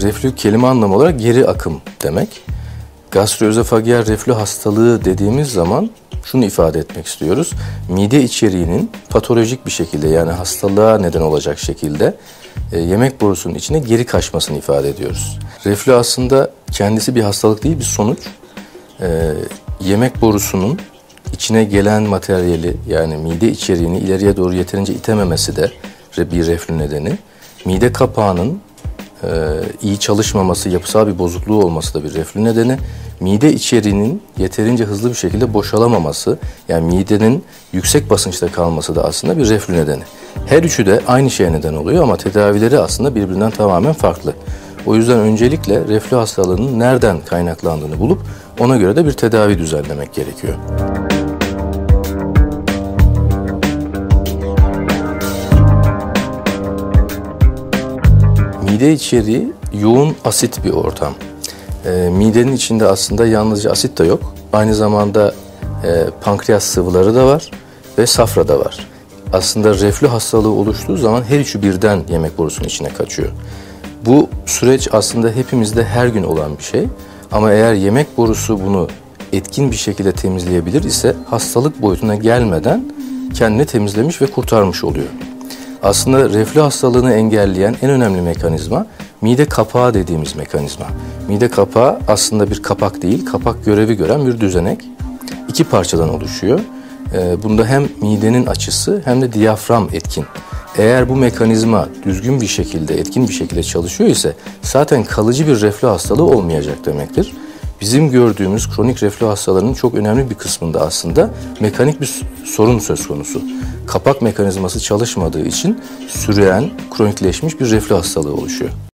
Reflü kelime anlamı olarak geri akım demek. Gastroözofagyer reflü hastalığı dediğimiz zaman şunu ifade etmek istiyoruz. Mide içeriğinin patolojik bir şekilde yani hastalığa neden olacak şekilde e, yemek borusunun içine geri kaçmasını ifade ediyoruz. Reflü aslında kendisi bir hastalık değil bir sonuç. E, yemek borusunun içine gelen materyali yani mide içeriğini ileriye doğru yeterince itememesi de bir reflü nedeni. Mide kapağının e, iyi çalışmaması, yapısal bir bozukluğu olması da bir reflü nedeni. Mide içeriğinin yeterince hızlı bir şekilde boşalamaması, yani midenin yüksek basınçta kalması da aslında bir reflü nedeni. Her üçü de aynı şeye neden oluyor ama tedavileri aslında birbirinden tamamen farklı. O yüzden öncelikle reflü hastalığının nereden kaynaklandığını bulup ona göre de bir tedavi düzenlemek gerekiyor. Mide içeriği yoğun asit bir ortam. E, midenin içinde aslında yalnızca asit de yok. Aynı zamanda e, pankreas sıvıları da var ve safra da var. Aslında reflü hastalığı oluştuğu zaman her üçü birden yemek borusunun içine kaçıyor. Bu süreç aslında hepimizde her gün olan bir şey. Ama eğer yemek borusu bunu etkin bir şekilde temizleyebilir ise hastalık boyutuna gelmeden kendini temizlemiş ve kurtarmış oluyor. Aslında reflü hastalığını engelleyen en önemli mekanizma mide kapağı dediğimiz mekanizma. Mide kapağı aslında bir kapak değil, kapak görevi gören bir düzenek. İki parçadan oluşuyor. Ee, bunda hem midenin açısı hem de diyafram etkin. Eğer bu mekanizma düzgün bir şekilde, etkin bir şekilde çalışıyor ise zaten kalıcı bir reflü hastalığı olmayacak demektir. Bizim gördüğümüz kronik reflü hastalarının çok önemli bir kısmında aslında mekanik bir sorun söz konusu. Kapak mekanizması çalışmadığı için süreyen, kronikleşmiş bir reflü hastalığı oluşuyor.